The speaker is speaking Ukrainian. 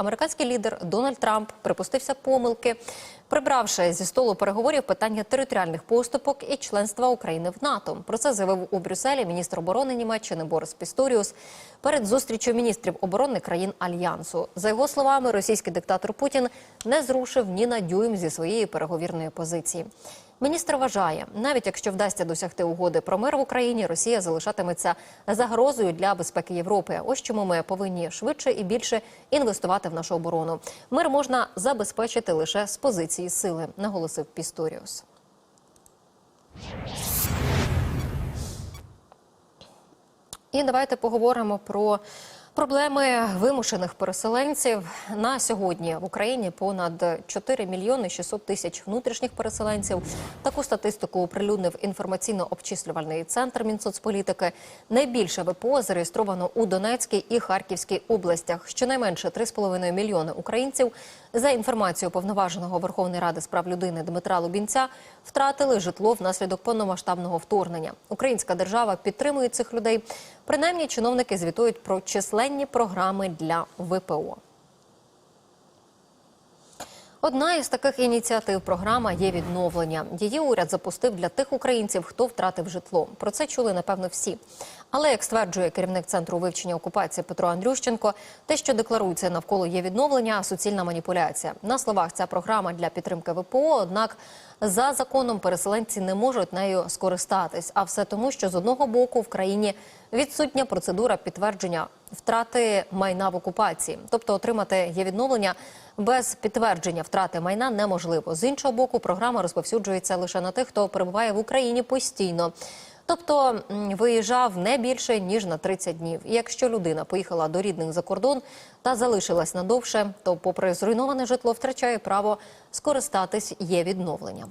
американський лідер Дональд Трамп припустився помилки, прибравши зі столу переговорів питання територіальних поступок і членства України в НАТО. Про це заявив у Брюсселі міністр оборони Німеччини Борис Пісторіус перед зустрічю міністрів оборони країн альянсу. За його словами, російський диктатор Путін не зрушив ні на дюйм зі своєї переговірної позиції. Міністр вважає, навіть якщо вдасться досягти угоди про мир в Україні, Росія залишатиметься загрозою для безпеки Європи. Ось чому ми повинні швидше і більше інвестувати в нашу оборону. Мир можна забезпечити лише з позиції сили, наголосив Пісторіус. І давайте поговоримо про проблеми вимушених переселенців. На сьогодні в Україні понад 4 мільйони 600 тисяч внутрішніх переселенців. Таку статистику оприлюднив інформаційно-обчислювальний центр Мінсоцполітики. Найбільше ВПО зареєстровано у Донецькій і Харківській областях. Щонайменше 3,5 мільйони українців, за інформацією повноваженого Верховної Ради з прав людини Дмитра Лубінця, втратили житло внаслідок повномасштабного вторгнення. Українська держава підтримує цих людей. Принаймні, чиновники звітують про численні програми для ВПО. Одна із таких ініціатив програма є відновлення. Її уряд запустив для тих українців, хто втратив житло. Про це чули напевно всі. Але як стверджує керівник центру вивчення окупації Петро Андрющенко, те, що декларується навколо є відновлення, суцільна маніпуляція. На словах ця програма для підтримки ВПО. Однак за законом переселенці не можуть нею скористатись. А все тому, що з одного боку в країні відсутня процедура підтвердження втрати майна в окупації, тобто отримати є відновлення без підтвердження втрати майна неможливо. З іншого боку, програма розповсюджується лише на тих, хто перебуває в Україні постійно. Тобто виїжджав не більше ніж на 30 днів. І якщо людина поїхала до рідних за кордон та залишилась надовше, то, попри зруйноване житло, втрачає право скористатись є відновленням.